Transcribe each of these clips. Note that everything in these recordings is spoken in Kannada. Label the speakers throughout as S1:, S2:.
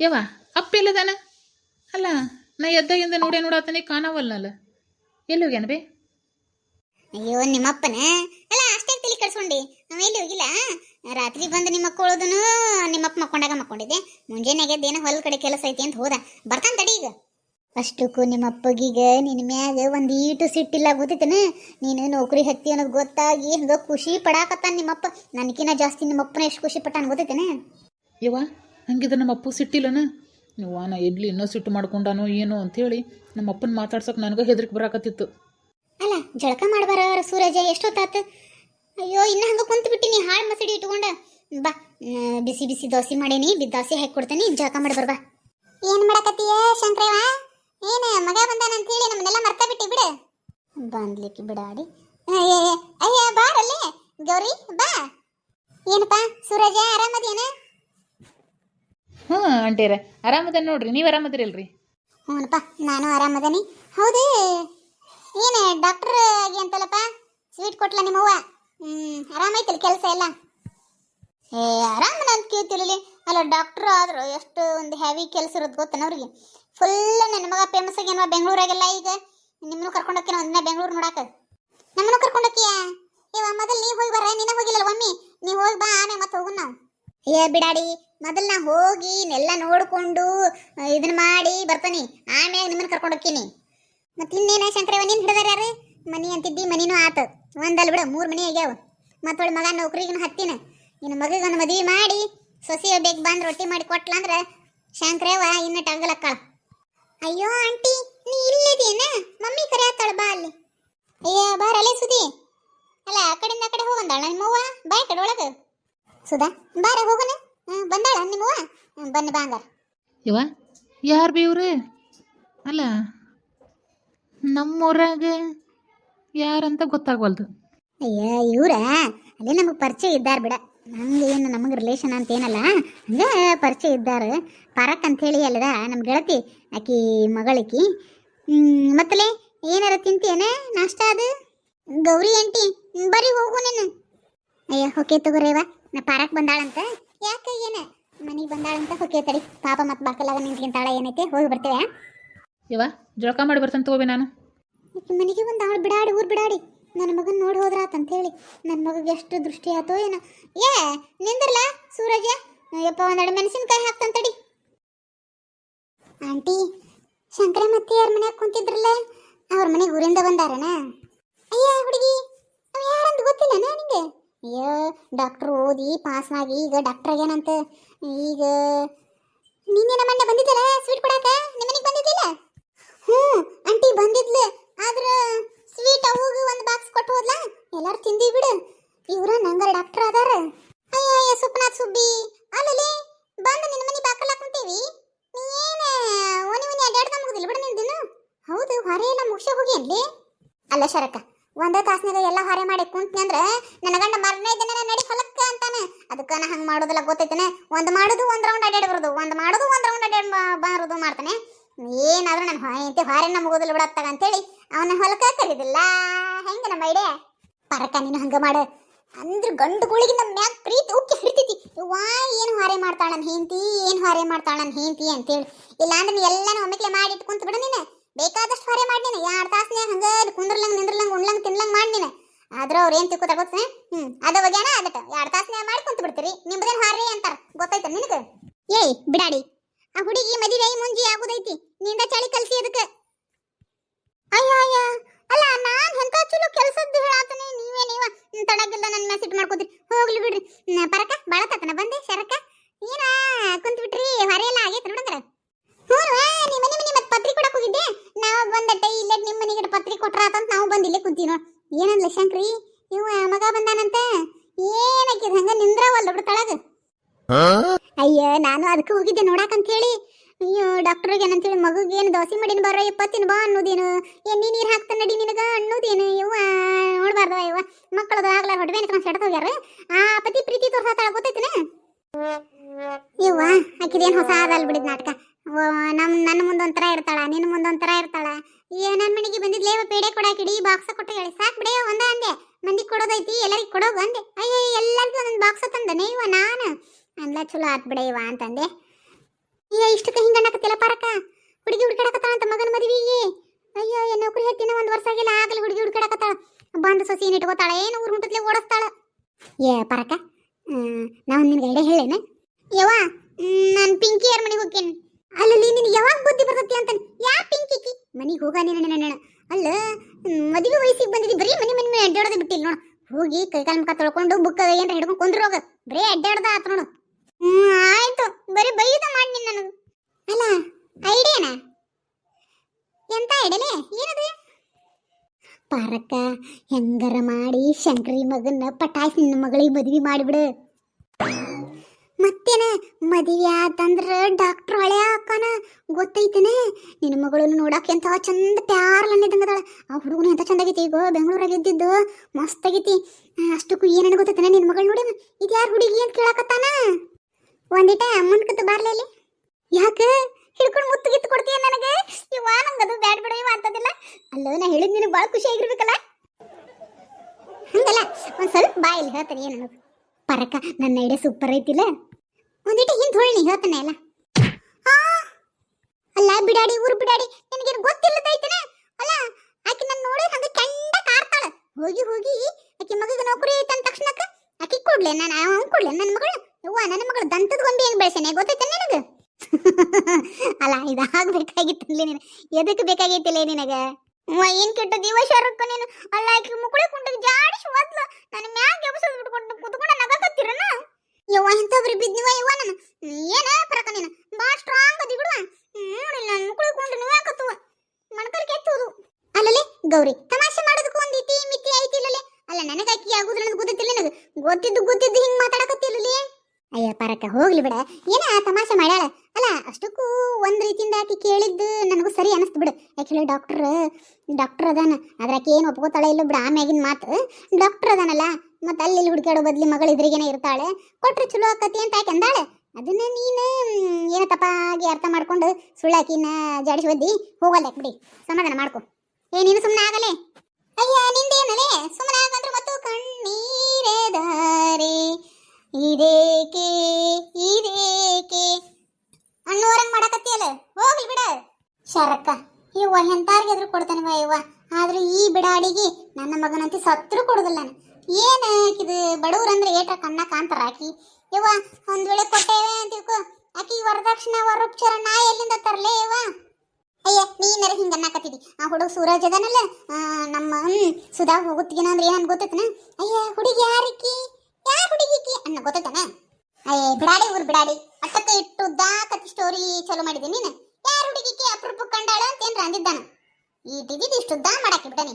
S1: ಯವ್ವ ಅಪ್ಪ ಎಲ್ಲದಾನ ಅಲ್ಲ ನಾ ಎದ್ದಾಗಿಂದ ನೋಡೇ ನೋಡಾತನೇ ಕಾಣವಲ್ಲಲ್ಲ. ಎಲ್ಲಿ ಹೋಗ್ಯಾನ ಬೇ?
S2: ಅಯ್ಯೋ ನಿಮ್ಮಪ್ಪನ. ಅಲ್ಲ ಅಷ್ಟೇ ತಲೆ ಕಳ್ಸ್ಕೊಂಡಿ ನಾವು ಎಲ್ಲಿ ಹೋಗಿಲ್ಲ? ರಾತ್ರಿ ಬಂದು ನಿಮ್ಮ ಮಕ್ಕಳೋದನು ನಿಮ್ಮಪ್ಪ ಮಕ್ಕೊಂಡಾಗ ಮಕ್ಕೊಂಡಿದ್ದೆ. ಮುಂಜಾನೆ ಏನೋ ಹೊಲ ಕಡೆ ಕೆಲಸ ಐತಿ ಅಂತ ಹೋದ. ಬರ್ತಾನ ತಡಿ ಈಗ. ಅಷ್ಟಕ್ಕೂ ನಿಮ್ಮಪ್ಪಗೀಗ ನಿನ್ನ ಮ್ಯಾಗ ಒಂದು ಈಟು ಸಿಟ್ಟಿಲ್ಲ ಗೊತ್ತೈತನ? ನೀನು ನೌಕರಿ ಹತ್ತಿ ಅನ್ನೋದು ಗೊತ್ತಾಗಿ ಹಂಗ ಖುಷಿ ಪಡಾಕತ್ತಾನ ನಿಮ್ಮಪ್ಪ. ನನಗಿನ ಜಾಸ್ತಿ ನಿಮ್ಮಪ್ಪನ ಎಷ್ಟು ಖುಷಿ ಪಟ್ಟಾನ ಗೊತ್ತೈತನ?
S1: ಯವ್ವ ಹಂಗಿದ್ರೆ ನಮ್ಮ ಅಪ್ಪು ಸಿಟ್ಟಿಲ್ಲನ? ನೀವು ನಾ ಎಡ್ಲಿ ಇನ್ನೂ ಸಿಟ್ಟು ಮಾಡ್ಕೊಂಡಾನೋ ಏನೋ ಅಂಥೇಳಿ ನಮ್ಮ ಅಪ್ಪನ ಮಾತಾಡ್ಸೋಕೆ ನನಗೆ ಹೆದರಿಕೆ ಬರಾಕತ್ತಿತ್ತು.
S2: ಅಲ್ಲ ಜಳಕ ಮಾಡ್ಬಾರ ಸೂರಜ ಎಷ್ಟೊತ್ತಾತ? ಅಯ್ಯೋ ಇನ್ನ ಹಂಗ ಕುಂತು ಬಿಟ್ಟಿನಿ ಹಾಳು ಮಸಡಿ ಇಟ್ಕೊಂಡ. ಬಾ ಬಿಸಿ ಬಿಸಿ ದೋಸೆ ಮಾಡೇನಿ ಬಿ ದೋಸೆ ಹಾಕಿ ಕೊಡ್ತೇನೆ ಜಳಕ ಮಾಡಿ ಬರ್ಬಾ ಏನ್ ಮಾಡಕತ್ತೀಯ ಶಂಕರೇವ ಏನ ಮಗ ಬಂದಾನ ಅಂತ ಹೇಳಿ ನಮ್ಮನ್ನೆಲ್ಲ ಮರ್ತ ಬಿಟ್ಟಿ ಬಿಡ. ಬಂದ್ಲಿಕ್ಕೆ ಬಿಡಾಡಿ. ಅಯ್ಯ ಅಯ್ಯ ಬಾರಲ್ಲೇ ಗೌರಿ ಬಾ. ಏನಪ್ಪ ಸೂರಜ ಆರಾಮದೇನ?
S1: ಹ್ಞೂ ಅಂಟೇರ ಆರಾಮದ ನೋಡ್ರಿ? ನೀವು ಆರಾಮದಿರಲ್ರಿ?
S2: ಹ್ಞೂನಪ್ಪ ನಾನು ಆರಾಮದನಿ. ಹೌದು ಏನು ಡಾಕ್ಟರ್ ಆಗಿ ಅಂತಲ್ಲಪ್ಪ? ಸ್ವೀಟ್ ಕೊಟ್ಲ ನಿಮ್ಮವ್ವ ಹ್ಮ್ ಆರಾಮೈತಲ್ಲ ಕೆಲಸ ಎಲ್ಲ? ಏ ಆರಾಮ ಅಂತ ಕೇಳ್ತಿರಲಿ ಅಲ್ಲ ಡಾಕ್ಟರ್ ಆದ್ರು ಎಷ್ಟು ಒಂದು ಹೆವಿ ಕೆಲಸ ಇರೋದು ಗೊತ್ತನ ಅವ್ರಿಗೆ? ಫುಲ್ ನನ್ನ ಮಗ ಫೇಮಸ್ ಆಗ್ಯಾನ ಬೆಂಗಳೂರಾಗೆಲ್ಲ ಈಗ. ನಿಮ್ಮನ್ನು ಕರ್ಕೊಂಡು ಹೋಗ್ತೀನಿ ಒಂದಿನ ಬೆಂಗಳೂರು ನೋಡಾಕ. ನಮ್ಮನ್ನು ಕರ್ಕೊಂಡು ಹೋಗ್ತೀಯ? ಇವ ಮೊದಲು ನೀ ಹೋಗಿ ಬರ. ನಿನ್ನ ಹೋಗಿಲ್ಲ ಒಮ್ಮಿ? ನೀ ಹೋಗಿ ಬಾ ಆಮೇಲೆ ಮತ್ತೆ ಹೋಗುನ್ ನಾವು. ಏ ಬಿಡಾಡಿ. ಮೊದಲು ನಾ ಹೋಗಿ ನೆಲ್ಲ ನೋಡಿಕೊಂಡು ಇದನ್ನ ಮಾಡಿ ಬರ್ತಾನೆ. ಆಮ್ಯಾಗ ನಿಮ್ಮನ್ನ ಕರ್ಕೊಂಡು ಹೋಗ್ತೀನಿ. ಮತ್ತೆ ಇನ್ನೇನ ಶಂಕರವ ನಿನ್ನ ಹಿಡಿದಾರ ಯಾರು ಮನಿ ಅಂತಿದ್ದಿ, ಮನಿನೂ ಆತು. ಒಂದಲ್ಲ ಬಿಡು, ಮೂರು ಮನಿ ಆಗ್ಯಾವ. ಮತ್ತೊಳ ಮಗ ನೌಕರಿಗೂ ಹತ್ತಿನ. ನಿನ್ನ ಮಗಗೊಂದು ಮದುವೆ ಮಾಡಿ, ಸೊಸಿ ಬೇಗ ಬಂದು ರೊಟ್ಟಿ ಮಾಡಿ ಕೊಟ್ಲ ಅಂದ್ರ ಶಂಕರವ ಇನ್ನ ಟಂಗಲಕ್ಕಾಳ ಅಯ್ಯೋ ಆಂಟಿ, ನೀ ಇಲ್ಲಿದೇನ ಮಮ್ಮಿ ಕರೆಯತ್ತಾಳ ಬಾ ಅಲ್ಲಿ. ಅಯ್ಯ ಬಾರಲ್ಲೇ ಸುದಿ. ಅಲ್ಲ, ಆ ಕಡೆಯಿಂದ ಆ ಕಡೆ ಹೋಗಂದಾಳ ನಿಮ್ಮವ್ವ? ಬಾಯ್ ಕಡೆ ಒಳಗೆ. ಸುಧಾ, ಬಾರ ಹೋಗೋಣ. ಬಂದಾಳ ನಿಮ್ಮವ್ವ? ಹ್ಮ್, ಬನ್ನಿ ಬಾ ಹಂಗಾರ.
S1: ಯವ್ವ ಯಾರು ಬಿ ಇವ್ರು? ಅಲ್ಲ ನಮ್ಮೂರಾಗ ಯಾರಂತ ಗೊತ್ತಾಗವಲ್ದು.
S2: ಅಯ್ಯ ಇವ್ರ? ಅಲ್ಲೇ ನಮಗೆ ಪರಿಚಯ ಇದ್ದಾರ ಬಿಡ. ನಮ್ಗೆ ಏನು ನಮಗೆ ರಿಲೇಷನ್ ಅಂತ ಏನಲ್ಲ. ಹಂಗೆ ಪರಿಚಯ ಇದ್ದಾರೆ. ಪರಕ್ ಅಂತೇಳಿ ಅಲ್ಲದ ನಮ್ಮ ಗೆಳತಿ ಆಕಿ ಮಗಳಿಕಿ. ಮತ್ತಲೇ ಏನಾರ ತಿಂತೀಯನ? ನಾಷ್ಟ ಅದು? ಗೌರಿ ಆಂಟಿ ಬರೀ ಹೋಗು ನೀನು. ಅಯ್ಯ ಓಕೆ ತಗೋರೇವ ನಾ ಪಾರಕ್ ಬಂದಾಳಂತ. ಯಾಕೆ ಏನ? ಮನೆಗೆ ಬಂದಾಳಂತ ಹೊಕ್ಕೆ ತಡಿ. ಪಾಪ ಮತ್ತೆ ಬಾಕಲಾಗ ನಿಂತ್ಕೊಂತಾಳ ಏನೈತೆ? ಹೋಗಿ ಬರ್ತೇವೆ.
S1: ಇವ ಜಳಕ ಮಾಡಿ ಬರ್ತಂತ ತಗೋಬಿ ನಾನು.
S2: ಮನೆಗೆ ಬಂದು ಅವಳು ಬಿಡಾಡಿ ಊರು ಬಿಡಾಡಿ. ನನ್ನ ಮಗನ ನೋಡಿ ಹೋದ್ರಾತ ಅಂತ ಹೇಳಿ ನನ್ನ ಮಗಗೆ ಎಷ್ಟು ದೃಷ್ಟಿ ಆತೋ ಏನೋ. ಏ ನಿಂದ್ರಲ್ಲ ಸೂರಜ? ಯಪ್ಪ ಒಂದೆರಡು ಮೆಣಸಿನ್ಕಾಯಿ ಹಾಕ್ತಾನ ತಡಿ. ಆಂಟಿ ಶಂಕರ ಮತ್ತೆ ಯಾರ ಮನ್ಯಾಗ ಕುಂತಿದ್ರಲ್ಲ? ಅವ್ರ ಮನೆಗೆ ಊರಿಂದ ಬಂದಾರನ? ಅಯ್ಯ ಹುಡುಗಿ ಅವ್ ಯಾರಂತ ಗೊತ್ತಿಲ್ಲ ನಿಂಗೆ? ಅಯ್ಯೋ ಡಾಕ್ಟ್ರು ಓದಿ ಪಾಸ್ ಆಗಿ ಈಗ ಡಾಕ್ಟರ್ ಏನಂತ ಈಗ ನಿನ್ನೆ ನಮ್ಮ ಮೊನ್ನೆ ಬಂದಿದ್ದಲ್ಲ ಸ್ವೀಟ್ ಕೊಡಾಕ? ನಿಮ್ಮ ಮನೆಗೆ ಬಂದಿದ್ದಿಲ್ಲ? ಹ್ಞೂ ಆಂಟಿ ಬಂದಿದ್ಲು. ಆದ್ರೆ ಸ್ವೀಟ್ ಅವಾಗ ಒಂದು ಬಾಕ್ಸ್ ಕೊಟ್ಟು ಹೋದ್ಲ? ಎಲ್ಲಾರು ತಿಂದಿ ಬಿಡು. ಇವ್ರ ನಂಗರ ಡಾಕ್ಟರ್ ಅದಾರ. ಅಯ್ಯ ಸುಪ್ನಾಥ್, ಸುಬ್ಬಿ. ಅಲ್ಲಲ್ಲಿ ಬಂದು ನಿನ್ನ ಮನೆ ಬಾಕಲ್ ಹಾಕೊಂತೀವಿ? ನೀ ಏನ ಒನಿ ಒನಿ ಅಡ್ಡಾಡ್ತಾ ಮುಗಿದಿಲ್ಲ ಬಿಡು ನಿಂದಿನ? ಹೌದು, ಹೊರೆ ಎಲ್ಲ ಮುಗಿಸೋ ಹೋಗಿ ಅಲ್ಲಿ ಅಲ್ಲ ಶರಕ ಒಂದೇ ತಾಸ್ನಾಗ ಎಲ್ಲ ಹೊರೆ ಮಾಡಿ ಕುಂತ್ನಿ ಅಂದ್ರ ನನ್ನ ಗಂಡ ಮರನೇ ದಿನ ನಡಿ ಹೊಲಕ್ಕೆ ಅಂತಾನೆ. ಅದಕ್ಕ ನಾ ಹಂಗ ಮಾಡೋದಿಲ್ಲ ಗೊತ್ತೈತನೆ? ಒಂದ್ ಮಾಡೋದು, ಒಂದು ರೌಂಡ್ ಅಡ್ಡಾಡಿ ಬರೋದು ಒಂದ್ ಮಾಡೋದು, ಒಂದು ರೌಂಡ್ ಅಡ್ಡಾಡಿ ಬರೋದು ಮಾಡ್ತಾನೆ. ಏನಾದ್ರೂ ನನ್ನ ಹೆಂಡತಿ ಹೊರೆನ ಮುಗೋದಿಲ್ಲ ಬಿಡತ್ತಾಗ ಅಂತೇಳಿ ಅವನ ಹೊಲಕ್ಕೆ ಕರೀದಿಲ್ಲ. ಹೆಂಗ ನಮ್ಮ ಐಡಿಯಾ? ಪರಕ, ನೀನು ಹಂಗ ಮಾಡ. ಅಂದ್ರೆ ಗಂಡುಗಳಿಗೆ ನಮ್ಮ ಮ್ಯಾಗ ಪ್ರೀತಿ ಉಕ್ಕಿ ಹರಿತೈತಿ. ವಾ ಏನು ಹಾರೆ ಮಾಡ್ತಾಳ ನನ್ನ ಹೆಂಡತಿ? ಏನು ಹಾರೆ ಮಾಡ್ತಾಳ ನನ್ನ ಹೆಂಡತಿ ಅಂತೇಳಿ. ಇಲ್ಲಾಂದ್ರೆ ನೀ ಎಲ್ಲಾನು ಒಮ್ಮೆಕ್ಲೆ ಮಾಡಿ ಇಟ್ಕೊಂತ ಬಿಡು ನೀನು. ಬೇಕಾದಷ್ಟು ಹೊರೆ ಮಾಡಿ ನೀನು. ಎರಡು ತಾಸ್ನ್ಯಾಗ ಹಂಗ ಕುಂದ್ರಲಂಗ್, ನಿಂದ್ರಲಂಗ್, ಉಣ್ಲಂಗ್, ತಿನ್ಲಂಗ್ ಮಾಡಿ ನೀನು. ಆದ್ರೆ ಅವ್ರು ಏನು ತಿಕ್ಕೋತಾರ ಗೊತ್ತ? ಹ್ಮ್, ಅದ ಬಗ್ಯಾನ ಅದಟ. ಎರಡು ತಾಸ್ನ್ಯಾಗ ಮಾಡಿ ಕುಂತ ಬಿಡ್ತೀರಿ. ನಿಮ್ದೇನು ಹಾರಿ ಅಂತಾರ. ಗೊತ್ತೈತ ನಿನಗೆ? ಏಯ್, ಬಿಡಾಡಿ. ಆ ಹುಡುಗಿ ಮದುವೆ ಮುಂಜಿ ಆಗುದೈತಿ. ನಿಂದ ಚಳಿ ಕಲ್ಸಿ ಅದಕ್ಕೆ ಅಯ್ಯ ಅಯ್ಯ. ಅಲ್ಲ, ನಾನ್ ಎಂತ ಚಲೋ ಕೆಲಸದ್ದು ಹೇಳಾತನೆ. ನೀವೇ, ನೀವ. ತಡಗಿಲ್ಲ ನನ್ನ ಮೆಸೇಜ್ ಮಾಡ್ಕೋತೀರಿ. ಹೋಗ್ಲಿ ಬಿಡ್ರಿ. ಪರಕ, ಬಾಳ ತತನ ಬಂದೆ ಶರಕ ಏನ ಕುಂತ್ ಬಿಟ್ರಿ? ಹೊರೆ ಎಲ್ಲ ಆಗೈತೆ ನೋಡಂದ್ರ ಹ್ಞೂ ನಿಮ್ಮ ಮನೆ ಮನೆ ಮತ್ತೆ ಪತ್ರಿ ಕೊಡಕ್ ಹೋಗಿದ್ದೆ ನಾವು ಬಂದಟ್ಟೆ ಇಲ್ಲೇ ನಿಮ್ಮ ಮನೆಗೆ ಪತ್ರಿ ಕೊಟ್ರಾತಂತ ನಾವು ಬಂದು ಇಲ್ಲೇ ಕುಂತೀವಿ ನೋಡಿ. ಏನನ್ಲ ಶಂಕ್ರಿ? ಇವ ಮಗ ಬಂದಾನಂತ? ಏನಕ್ಕಿದ ಹಂಗ ನಿಂದ್ರವಲ್ಲ ಬಿಡು ಅಯ್ಯ, ನಾನು ಅದಕ್ಕೆ ಹೋಗಿದ್ದೆ ನೋಡಾಕಂತ ಹೇಳಿ ಅಯ್ಯೋ ಡಾಕ್ಟರ್ಗೆ ಏನಂತೇಳಿ, ಮಗುಗೆ ಏನು ದೋಸೆ ಮಾಡಿನ ಬರೋ ಇಪ್ಪತ್ತಿನ ಬಾ ಅನ್ನೋದೇನು? ಎಣ್ಣೆ ನೀರು ಹಾಕ್ತಾನೆ ನಡಿ ನಿನಗ ಅನ್ನೋದೇನು? ಯವ್ವ ನೋಡ್ಬಾರ್ದ ಯವ್ವ. ಮಕ್ಕಳದು ಆಗ್ಲ ಹೊಡ್ಬೇನ ಕಣ ಸೆಡ್ತ ಹೋಗ್ಯಾರ. ಆ ಪತಿ ಪ್ರೀತಿ ತೋರ್ಸಾತಾಳ, ಗೊತ್ತೈತಿನ? ಯವ್ವ, ಆಕಿದೇನು ಹೊಸ ಅದಲ್ ಬಿಡಿದ ನಾಟಕ. ಓ, ನಮ್ ನನ್ನ ಮುಂದೊಂಥರ ಇರ್ತಾಳ ನಿನ್ನ ಮುಂದೊಂಥರ ಇರ್ತಾಳ. ಏ ನನ್ನ ಮನೆಗೆ ಬಂದಿದ್ಲೇ ಪೇಡೆ ಇಡೀ ಬಾಕ್ಸ್ ಕೊಟ್ಟು ಹೇಳಿ ಸಾಕು ಬಿಡೆ ಒಂದ ಅಂದೆ. ಮಂದಿಗೆ ಕೊಡೋದೈತಿ ಎಲ್ಲರಿಗೂ ಕೊಡೋದು ಅಂದೆ. ಅಯ್ಯ ಎಲ್ಲರಿಗೂ ಒಂದೊಂದು ಬಾಕ್ಸ್ ತಂದನೆ ಇವ ನಾನು. ಅಂದ್ಲ ಚಲೋ ಆತ್ ಬಿಡೆ ಅಂತಂದೆ. ಹಿಂಗೆ ಅನ್ನಕತ್ತಿಲ್ಲ ಪಾರಕ್ಕ. ಹುಡುಗಿ ಹುಡುಕಾಡಕತ್ತಾಳ ಅಂತ ಮಗನ ಮದುವೆಗೆ ಅಯ್ಯೋ ಏನು ನೌಕರಿ ಹೇಳ್ತೀನಿ ಒಂದು ವರ್ಷ ಆಗಿಲ್ಲ ಆಗಲಿ ಹುಡುಗಿ ಹುಡುಕಾಡಕತ್ತಾಳ. ಬಂದು ಸೊಸಿ ಇಟ್ಕೋತಾಳ ಏನು ಊರು ಮುಟ್ಟತ್ಲೆ ಓಡಿಸ್ತಾಳ. ಏ ಪರಕ ನಾವು ನಿನ್ಗೆ ಎಡೆ ಹೇಳೇನೆ ಯವ್ವ ನಾನು ಪಿಂಕಿ ಯಾರ ಮನೆಗೆ ಹೋಗ್ತೇನೆ. ಅಲ್ಲಲ್ಲಿ ನಿನಗೆ ಯಾವಾಗ ಬುದ್ಧಿ ಬರ್ತತಿ ಅಂತ ಯಾ ಪಿಂಕಿಕಿ? ಮನೆಗೆ ಹೋಗ ನೀನ ನನ್ನ ಅಲ್ಲ ಮದುವೆ ವಯಸ್ಸಿಗೆ ಬಂದಿದ್ದಿ ಬರೀ ಮನೆ ಮನೆ ಮೇಲೆ ಅಡ್ಡಾಡೋದು ಬಿಟ್ಟಿಲ್ಲ ನೋಡು. ಹೋಗಿ ಕೈಕಾಲು ಮುಖ ತೊಳ್ಕೊಂಡು ಬುಕ್ ಏನ್ರ ಹಿಡ್ಕೊಂಡು ಕುಂದ್ರ ಹೋಗ. ಬರೀ ಅಡ್ಡಾಡ್ದ ಆತ ನೋಡು. ಹ್ಮ್, ಆಯ್ತು. ಬರೀ ಬೈದ ಮಾಡಿ ನೀನು ನನಗೆ. ಅಲ್ಲ ಐಡಿಯಾನ ಎಂತ ಐಡಿಯಲೇ ಏನದು? ಪಾರಕ್ಕ, ಹೆಂಗರ ಮಾಡಿ ಶಂಕರಿ ಮಗನ ಪಟಾಸಿನ ನಿನ್ನ ಮಗಳಿಗೆ ಮಾಡಿ ಮಾಡಿಬಿಡು. ಮತ್ತೇನ ಮದುವೆ ಆತಂದ್ರ ಡಾಕ್ಟರ್ ಹಳೆ ಹಾಕನ ಗೊತ್ತೈತೇನೆ? ನಿನ್ನ ಮಗಳನ್ನು ನೋಡಕ್ಕೆ ಎಂತ ಚಂದ ಪ್ಯಾರ್ಲ ಅನ್ನಿದಂಗದಾಳ ಆ ಹುಡುಗನ ಎಂತ ಚಂದ ಆಗೈತಿ ಈಗ ಬೆಂಗಳೂರಾಗ ಇದ್ದಿದ್ದು ಮಸ್ತ್ ಆಗೈತಿ ಅಷ್ಟಕ್ಕೂ ಏನೇನು ಗೊತ್ತೈತೇನೆ ನಿನ್ನ ಮಗಳು ನೋಡಿ ಇದು ಯಾರು ಹುಡುಗಿ ಅಂತ ಕೇಳಕತ್ತಾನ? ಒಂದಿಟ ಮುಂದ್ಕತ್ತು ಬಾರ್ಲೆ ಇಲ್ಲಿ. ಯಾಕೆ? ಹಿಡ್ಕೊಂಡು ಮುತ್ತು ಗಿತ್ತು ಕೊಡ್ತೀಯ ನನಗೆ? ಇವ ನಂಗದು ಬ್ಯಾಡ್ ಬಿಡ ಇವ ಅಂತದಿಲ್ಲ. ಅಲ್ಲೋ, ನಾ ಹೇಳಿದ್ ನಿನಗೆ ಭಾಳ ಖುಷಿ ಆಗಿರ್ಬೇಕಲ್ಲ? ಹಂಗಲ್ಲ, ಒಂದ್ ಸ್ವಲ್ಪ ಬಾಯಲ್ಲಿ ಹೇಳ್ತಾನೆ ಏನು ಪರಕ, ನನ್ನ ಐಡಿಯಾ ಸೂಪರ್ ಐತಿಲ್ಲ. ಒಂದಿಟ ಹಿಂದ್ ಹೊಳ್ಳಿ ಹೇಳ್ತಾನೆ ಅಲ್ಲ ಆ, ಅಲ್ಲ ಬಿಡಾಡಿ ಊರು ಬಿಡಾಡಿ ನಿನಗೇನು ಗೊತ್ತಿಲ್ಲದೈತನೆ? ಅಲ್ಲ ಆಕಿ ನನ್ನ ನೋಡಿ ಹಂಗ ಕೆಂಡ ಕಾರ್ತಾಳ ಹೋಗಿ ಹೋಗಿ ಆಕಿ ಮಗಗೆ ನೌಕರಿ ಐತೆ ಅಂದ ತಕ್ಷಣಕ್ಕ ಆಕಿ ಕೊಡ್ಲೆ ನಾನು ಅವ್ನು ಕೊಡ್ಲೆ ನನ್ನ ಮಗಳು. ಯವ್ವ ನನ್ನ ಮಗಳು ದಂತದ ಗೊಂಬೆ ಹೆಂಗ್ ಬೆಳೆಸೇನೆ ಗೊತ್ತೈತೆ ನಿನಗೆ? ಅಲ್ಲ ಇದಾಗಬೇಕಾಗಿತ್ತು ನೀನು ಎದಕ್ಕೆ ಬೇಕಾಗೈತಿಲ್ಲ ನಿನಗೆ? ಏನ್ ಕೆಟ್ಟ ದಿವಸರಕ್ಕ ನೀನು? ಅಲ್ಲ ಆಕೆ ಮುಕುಳಿ ಕುಂಡಿಗೆ ಜಾಡಿಸಿ ಒದ್ಲು ನನ್ನ ಮ್ಯಾಗ ಎಬ್ಸದ್ ಬಿಟ್ಕೊಂಡು ಕುತ್ಕೊಂಡು ನಗಕತ್ತಿರನ? ಯವ್ವ, ಇಂಥವ್ರಿ ಬಿದ್ದಿವ ಯವ್ವ ನನ್ನ? ಏನ ಪ್ರಕ ನೀನು? ಭಾಳ ಸ್ಟ್ರಾಂಗ್ ಅದಿ ಬಿಡುವ. ನೋಡಿ ನನ್ನ ಮುಕ್ಕಳೆ ಕುಂಡು ನೋವಾಕತ್ತವ ಮಣಕಲಿಗೆ ಎತ್ತುವುದು ಅಲ್ಲಲೆ ಗೌರಿ, ತಮಾಷೆ ಮಾಡೋದಕ್ಕೂ ಒಂದು ಇತಿ ಮಿತಿ ಐತಿಲ್ಲಲೆ ಅಲ್ಲ, ನನಗೆ ಅಕ್ಕಿ ಆಗುದ್ರ ನನಗೆ ಗೊತ್ತಿಲ್ಲ ನನಗೆ. ಗೊತ್ತಿದ್ದು ಗೊತ್ತಿದ್ದು ಹಿಂಗ್ ಮಾತಾಡಕತ್ತಿಲ್ಲಲೆ ಅಯ್ಯ ಪರಕ ಹೋಗ್ಲಿ ಬಿಡ. ಏನ ತಮಾಷೆ ಮಾಡ್ಯಾಳ? ಅಲ್ಲ, ಅಷ್ಟಕ್ಕೂ ಒಂದ್ ರೀತಿಯಿಂದ ಆಕಿ ಕೇಳಿದ್ದು ನನಗೂ ಸರಿ ಅನಿಸ್ತು ಬಿಡು. ಯಾಕೆ ಡಾಕ್ಟರ್ ಡಾಕ್ಟರ್ ಅದಾನ. ಅದ್ರಾಕಿ ಏನು ಒಪ್ಕೋತಾಳೆ ಇಲ್ಲ ಬಿಡ ಆಮ್ಯಾಗಿನ ಮಾತು. ಡಾಕ್ಟರ್ ಅದಾನಲ್ಲ. ಮತ್ತೆ ಅಲ್ಲಿ ಇಲ್ಲಿ ಹುಡುಕಾಡೋ ಬದ್ಲಿ ಮಗಳು ಇದ್ರಿಗೇನೆ ಇರ್ತಾಳೆ. ಕೊಟ್ರೆ ಚಲೋ ಆಕತಿ ಅಂತ ಅಂದಾಳೆ? ಅದನ್ನ ನೀನು ಏನೋ ತಪ್ಪಾಗಿ ಅರ್ಥ ಮಾಡ್ಕೊಂಡು ಸುಳ್ಳಾಕಿನ ಜಾಡಿಸಿ ಒದ್ದಿ ಹೋಗಲ್ಲ ಬಿಡಿ. ಸಮಾಧಾನ ಮಾಡ್ಕೊ. ಏ, ನೀನು ಸುಮ್ಮನೆ ಆಗಲೇ? ಅಯ್ಯ, ನಿಂದೇನಲೇ? ಸುಮ್ಮನೆ ಆಗಂದ್ರೆ ಮತ್ತು ಕಣ್ಣೀರೇ ದಾರೆ. ಇದೇಕೆ ಇದೇಕೆ? ಅನ್ನೋರಂಗ್ ಮಾಡಕತ್ತಿಯಲ್ಲ? ಹೋಗ್ಲಿ ಬಿಡ. ಶರಕ್ಕ ಇವ್ವ ಎಂತಾರ್ಗೆ ಎದುರು ಕೊಡ್ತಾನೆ ಇವ್ವ ಆದ್ರೆ ಈ ಬಿಡಾಡಿಗೆ ನನ್ನ ಮಗನಂತೆ ಸತ್ರು ಕೊಡುದಿಲ್ಲ ನಾನು. ಏನ ಇದು ಬಡವ್ರಂದ್ರೆ ಏಟ್ರ ಕಣ್ಣ ಕಾಂತಾರ ಆಕಿ? ಯವ್ವ, ಒಂದ್ ವೇಳೆ ಕೊಟ್ಟೇವೆ ಅಂತ ತಿಳ್ಕೊ. ಆಕಿ ವರದಕ್ಷಿಣೆ ವರೋಪಚಾರ ನಾ ಎಲ್ಲಿಂದ ತರ್ಲೇ ಯವ್ವ? ಅಯ್ಯ ನೀನರ ಹಿಂಗ ಅನ್ನಕತ್ತಿದಿ. ಆ ಹುಡುಗ ಸೂರಜ್ ಅದನಲ್ಲ ನಮ್ಮ ಸುಧಾ ಹೋಗುತ್ತಿನ ಅಂದ್ರೆ ಏನನ್ ಗೊತ್ತೈತನ? ಅಯ್ಯ, ಹುಡುಗಿ ಯಾರಿಕಿ? ಯಾರ ಹುಡುಗಿಕಿ? ಅನ್ನ ಗೊತ್ತೈತನ? ಅಯ್ಯ, ಬಿಡಾಡಿ ಊರ್ ಬಿಡಾಡಿ. ಅಷ್ಟಕ್ಕೆ ಇಟ್ಟು ದಾಕತಿ ಸ್ಟೋರಿ ಚಲೋ ಮಾಡಿದೆ ನೀನು? ಯಾರ ಹುಡುಗಿಕಿ ಅಪರೂಪ ಕಂಡಾಳ ಅಂತ ಏನ್ರ ಅಂದಿದ್ದಾನ? ಈ ಟಿವಿದು ಇಷ್ಟು ದಾ ಮಾಡಾಕಿ ಬಿಡನಿ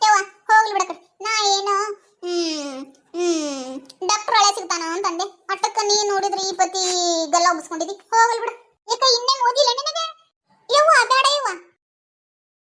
S2: ಯವ್ವ, ಹೋಗ್ಲಿ ಬಿಡಕ ನಾ ಏನು, ಹ್ಮ್ ಡಾಕ್ಟರ್ ಒಳ್ಳೆ ಸಿಗ್ತಾನ ಅಂತಂದೆ. ಅಟ್ಟಕ್ಕ ನೀ ನೋಡಿದ್ರೆ ಈ ಪತಿ ಗಲ್ಲ ಉಬ್ಸ್ಕೊಂಡಿದಿ? ಹೋಗಲ್ ಬಿಡ. ಯಾಕ ಇನ್ನೇನ್ ಓದಿಲ್ಲ ನಿನಗೆ? ಯವ್ವ, ಬೇಡ ಯವ್ವ.